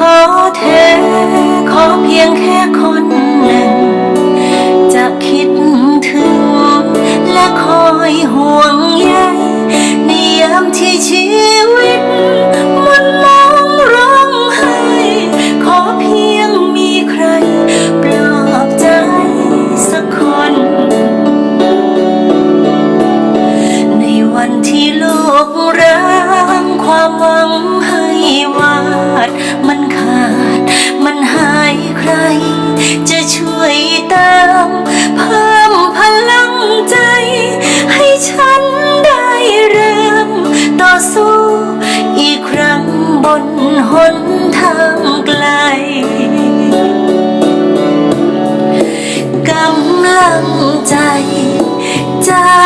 ขอเธอ ขอเพียงแค่คนหนึ่ง จะคิดถึงและคอยห่วง สู้ อีกครั้งบนหนทางไกลกำลังใจจะ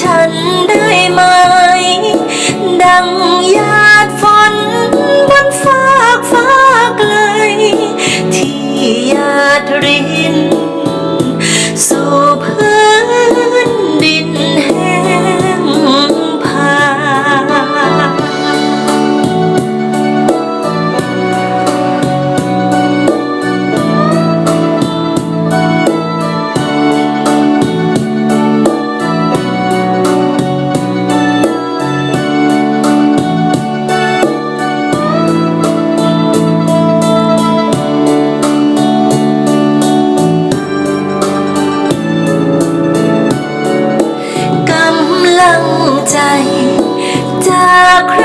ฉันได้ไหม ดังหยาดฝนบนฟากฟ้าไกล ที่หยาดริ ใจจากใคร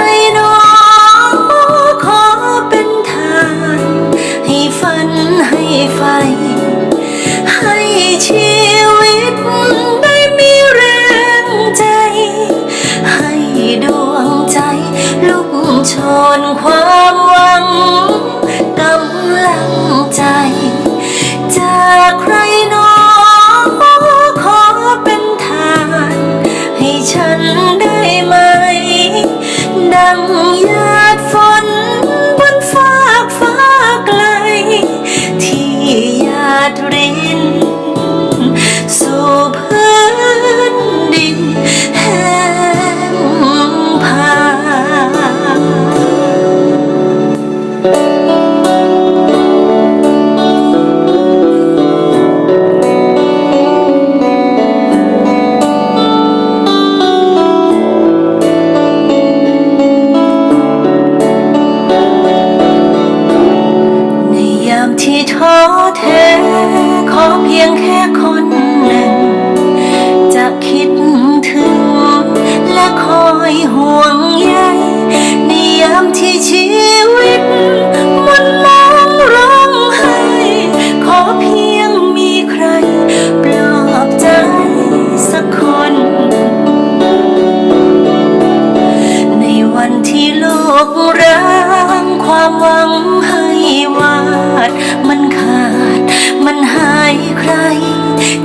อยห่วงใยในยามที่ชีวิตมันมองร้องไห้ขอเพียงมีใครปลอบใจสักคน ในวันที่โลกร้างความหวังให้วาด มันขาด มันหายใคร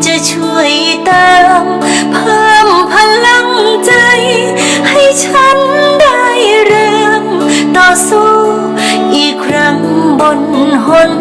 จะช่วยติม สู้ อีกครั้งบนหน